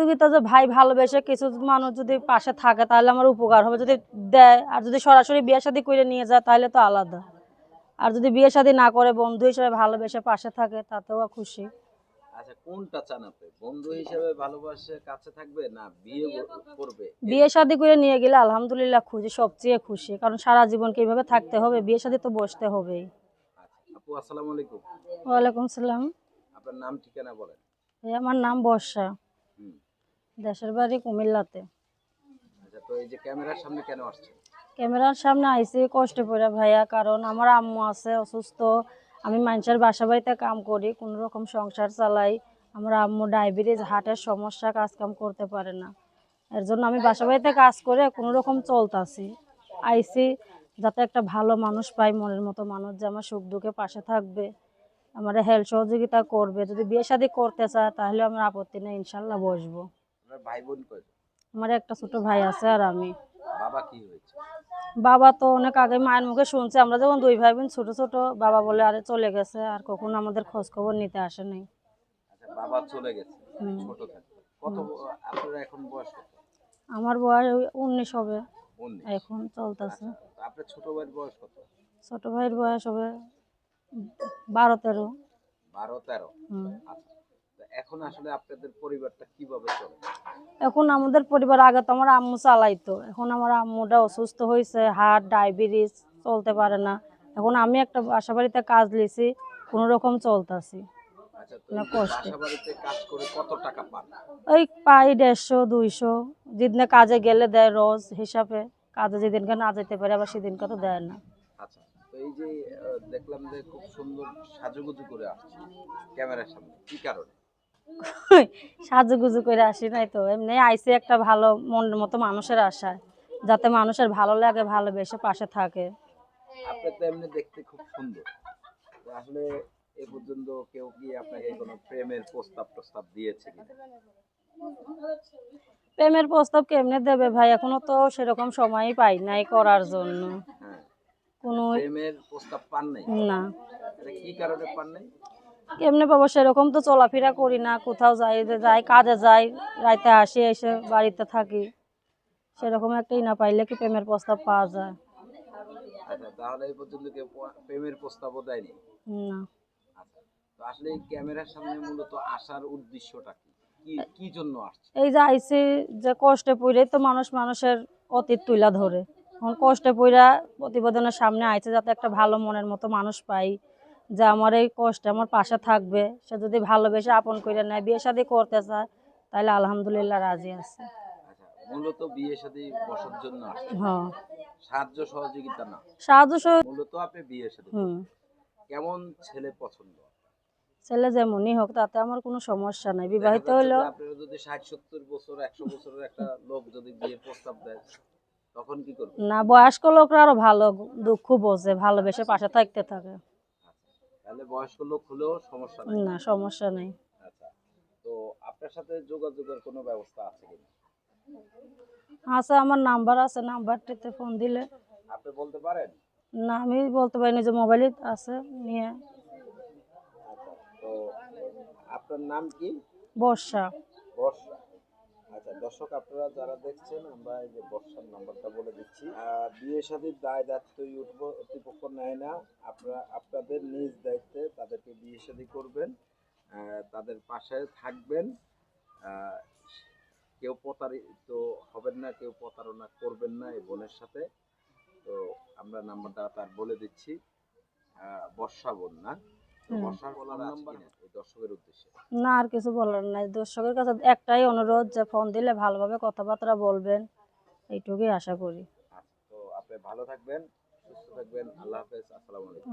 সহযোগিতা যে ভাই ভালোবেসে কিছু মানুষ যদি পাশে থাকে তাহলে আমার উপকার হবে। যদি দেয় আর যদি সরাসরি বিয়ে শাদী করে নিয়ে যায় তাহলে তো আলাদা। আর যদি বিয়ে শাদী না করে বন্ধু হিসেবে ভালোবেসে পাশে থাকে তাতেও খুশি। আচ্ছা কোনটা চান আপনি? বন্ধু হিসেবে ভালোবাসে কাছে থাকবে না বিয়ে করবে? বিয়ে শাদী করে নিয়ে গেলে আলহামদুলিল্লাহ খুশি সবচেয়ে খুশি। কারণ সারা জীবন এইভাবে থাকতে হবে বিয়ে শাদী তো বসতে হবেই। আচ্ছা আপু আসসালামু আলাইকুম। ওয়ালাইকুম সালাম। আপনার নাম ঠিকানা বলেন। এই আমার নাম বর্ষা। দেশের বাড়ি কুমিল্লাতে। আচ্ছা ক্যামেরার সামনে আইসি কষ্ট পড়ে ভাইয়া কারণ আমার আম্মু আছে অসুস্থ। আমি মানুষের বাসা বাড়িতে কাম করি কোনো রকম সংসার চালাই। আমার আম্মু ডায়াবেটিস হার্টের সমস্যা কাজ কাম করতে পারে না। এর জন্য আমি বাসা বাড়িতে কাজ করে কোনো রকম চলতাছি। আইসি যাতে একটা ভালো মানুষ পাই মনের মতো মানুষ যে আমার সুখ দুঃখে পাশে থাকবে আমার হেল্প সহযোগিতা করবে। যদি বিয়ে শাদী করতে চায় তাহলে আমার আপত্তি নেই ইনশাল্লাহ বসবো। ভাই বোন কয় আমার একটা ছোট ভাই আছে আর আমি। বাবা কি হয়েছে? বাবা তো অনেক আগে মায়ের মুখে শুনছে। আমরা যখন দুই ভাই বোন ছোট ছোট বাবা বলে আরে চলে গেছে। আর কখনো আমাদের খোঁজ খবর নিতে আসে নাই। আচ্ছা বাবা চলে গেছে ছোট কত আপনার এখন বয়স কত? আমার বয়স উনিশ হবে। এখন চলতেছে। আপনার ছোট ভাইয়ের বয়স কত? ছোট ভাইয়ের বয়স হবে বারো তেরো। বারো তেরো। আচ্ছা এখন আসলে আপনাদের পরিবারটা কীভাবে চলে? এখন আমাদের পরিবার আগে তো আমার আম্মু চালাইতো। এখন আমার আম্মুটা অসুস্থ হয়েছে হার্ট ডায়াবেটিস চলতে পারে না। এখন আমি একটা বাসা বাড়িতে কাজ লিছি কোনো রকম চলতেছি। আচ্ছা না, এই যে কষ্টে। বাসা বাড়িতে কাজ করে কত টাকা পান? ওই পাই দেড়শো দুইশো। যেদিনে কাজে গেলে দেয় রোজ হিসাবে। কাজে যেদিনকে না যেতে পারে আবার সেদিনকে তো দেয় না। আচ্ছা এই যে দেখলাম যে খুব সুন্দর সাজুগুজু করে আসছে ক্যামেরার সামনে। কি কারণে? সাজুগুজু করে আসি নাই তো? এমনি আইসি একটা ভালো মনের মতো মানুষের আশায় যাতে মানুষের ভালো লাগে ভালোবেসে পাশে থাকে। আপনি তো এমনি দেখতে খুব সুন্দর। আসলে এ পর্যন্ত কেউ কি আপনাকে কোনো প্রেমের প্রস্তাব প্রস্তাব দিয়েছে প্রেমের প্রস্তাব কেমনে দেবে ভাই? এখনও তো সেরকম সময়ই পাই নাই করার জন্য। হ্যাঁ। কোনো প্রেমের প্রস্তাব পান নাই? না। কি কারণে পান নাই? কেমনে পাবো? সেরকম তো চলাফেরা করি না। কোথাও যাই যাই কাজে যাই রাইতে আসি এসে বাড়িতে থাকি। সেরকম একটাই না পাইলে কি প্রেমের প্রস্তাব পাওয়া যায়? আচ্ছা তাহলে এই পর্যন্ত কেউ প্রেমের প্রস্তাবও দেয়নি? না। আচ্ছা আসলে ক্যামেরার সামনে মূলত আসার উদ্দেশ্যটা কি? কি কি জন্য আসছে? এই যে কষ্টে তো মানুষ মানুষের অতীত তুলা ধরে। এখন কষ্টে পড়া প্রতিবেদনের সামনে আইছে যাতে একটা ভালো মনের মতো মানুষ পাই। যে আমার এই কষ্টে আমার পাশে থাকবে সে যদি ভালোবেসে আপন করে নেয় বিয়ে শাদী করতে চায় তাহলে আলহামদুলিল্লাহ রাজি আছে। আচ্ছা মূলত বিয়ে সাথে বসার জন্য হ্যাঁ। সাহায্য সহযোগিতা না। সাহায্য মূলত আপনি বিয়ে সাথে কেমন ছেলে পছন্দ? ছেলে যেমনই হোক তাতে আমার কোনো সমস্যা নাই। বিবাহিত দেখা যাচ্ছে হইলেও যে আপনারা যদি ষাট সত্তর বছর একশো বছরের একটা লোক যদি বিয়ের প্রস্তাব দেয় তখন কি করবে না বয়স্ক লোকরা আরও ভালো দুঃখ বোঝে ভালোবেসে পাশে থাকতে থাকে। তাহলে বয়স্ক লোক হলেও সমস্যা নেই। না সমস্যা নেই। আচ্ছা তো আপনার সাথে যোগাযোগের কোনো ব্যবস্থা আছে কিনা? আছে আমার নাম্বার আছে নাম্বারটিতে ফোন দিলে। আপনি বলতে পারেন? না আমি বলতে পারি না যে মোবাইলে আছে নিয়ে। আচ্ছা তো আপনার নাম কি? বর্ষা। বর্ষা। আচ্ছা দর্শক, আপনারা যারা দেখছেন, আমরা এই যে বর্ষার নাম্বারটা বলে দিচ্ছি। বিয়ে শাদীর দায় দায়িত্ব ইউটিউব কর্তৃপক্ষ নেয় না। আপনারা, আপনাদের নিজ দায়িত্বে তাদেরকে বিয়ে শাদী করবেন তাদের পাশে থাকবেন। কেউ প্রতারিত হবেন না, কেউ প্রতারণা করবেন না এই বোনের সাথে। তো আমরা নাম্বারটা তার বলে দিচ্ছি। বর্ষা বোন না না আর কিছু বলার নাই। দর্শকের কাছে একটাই অনুরোধ যে ফোন দিলে ভালোভাবে কথাবার্তা বলবেন। এইটুকুই আশা করি। আচ্ছা, তো আপনি ভালো থাকবেন সুস্থ থাকবেন। আল্লাহ হাফেজ আসসালামু আলাইকুম।